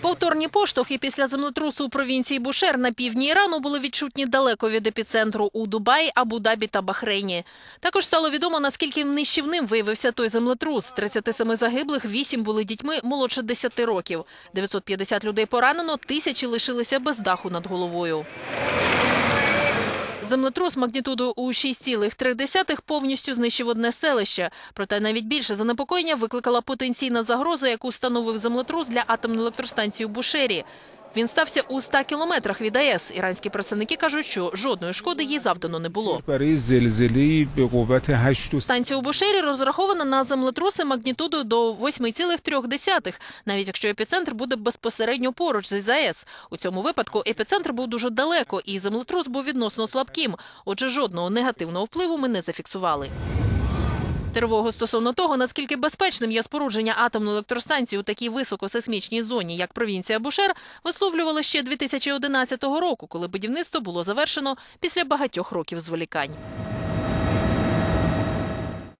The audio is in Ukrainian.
Повторні поштовхи після землетрусу у провінції Бушер на півдні Ірану були відчутні далеко від епіцентру у Дубаї, Абу-Дабі та Бахрейні. Також стало відомо, наскільки нищівним виявився той землетрус. З 37 загиблих 8 були дітьми молодше 10 років. 950 людей поранено, тисячі лишилися без даху над головою. Землетрус магнітудою у 6,3 повністю знищив одне селище. Проте навіть більше занепокоєння викликала потенційна загроза, яку становив землетрус для атомної електростанції у Бушері. Він стався у 100 кілометрах від АЕС. Іранські представники кажуть, що жодної шкоди їй завдано не було. Станція у Бушері розрахована на землетруси магнітудою до 8,3, навіть якщо епіцентр буде безпосередньо поруч з АЕС. У цьому випадку епіцентр був дуже далеко, і землетрус був відносно слабким. Отже, жодного негативного впливу ми не зафіксували. Тривогу стосовно того, наскільки безпечним є спорудження атомної електростанції у такій високосейсмічній зоні, як провінція Бушер, висловлювали ще 2011 року, коли будівництво було завершено після багатьох років зволікань.